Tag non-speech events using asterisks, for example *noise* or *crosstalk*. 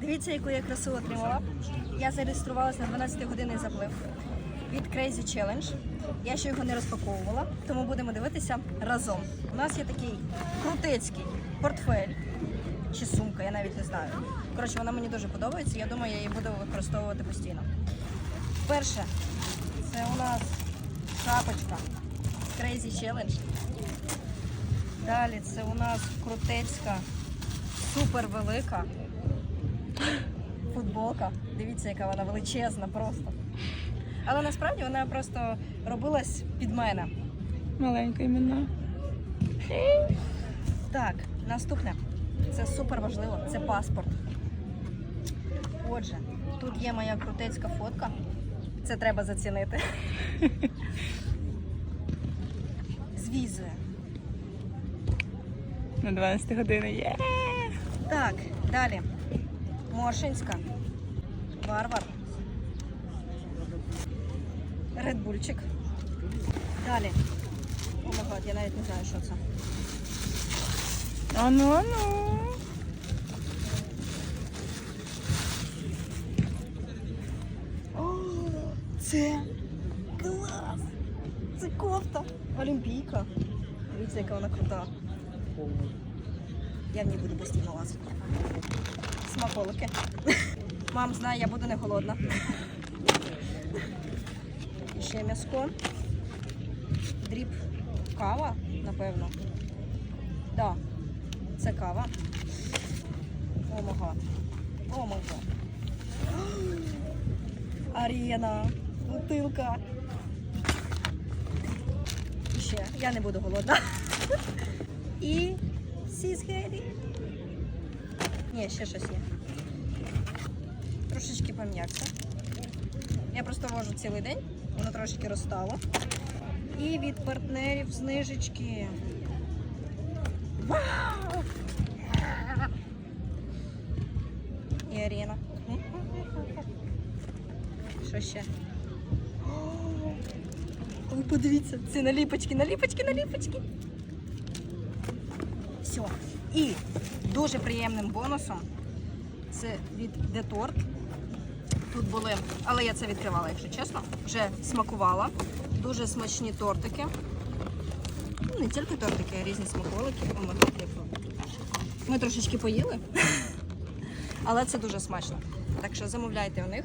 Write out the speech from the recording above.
Дивіться, яку я красу отримала. Я зареєструвалася на 12 годинний заплив від Crazy Challenge. Я ще його не розпаковувала, тому будемо дивитися разом. У нас є такий крутецький портфель чи сумка, я навіть не знаю. Коротше, вона мені дуже подобається. Я думаю, я її буду використовувати постійно. Перше, це у нас шапочка Crazy Challenge. Далі це у нас крутецька, супер велика футболка. Дивіться, яка вона величезна просто. Але насправді вона просто робилась під мене. Маленька імена. Так, наступне. Це супер важливо. Це паспорт. Отже, тут є моя крутецька фотка. Це треба зацінити. З візою. На 12 години. Є! Так, далі. Моршинська. Варвар. Редбульчик. Далі. О, май гад, я навіть не знаю, що це. Ану, ану. О, це клас! Це кофта. Олімпійка. Дивіться, яка вона крута. Я в ній буду постійно лазити. Смаколики. Мам знає, я буду не голодна. І ще м'яско. Дріб кава, напевно. Так, да, це кава. О мага. О мага. Арена, бутилка. І ще, я не буду голодна. І сізгеді. Ні, ще щось є. Трошечки пом'якше. Я просто вожу цілий день, воно трошечки розстало. І від партнерів знижечки. Вау! І арена. Що ще? Ой, подивіться, це наліпочки, наліпочки, наліпочки. Все. І дуже приємним бонусом це від Деторт. Тут були, але я це відкривала, якщо чесно. Вже смакувала. Дуже смачні тортики. Ну, не тільки тортики, а різні смаколики. Ми трошечки поїли. *laughs* Але це дуже смачно. Так що замовляйте у них.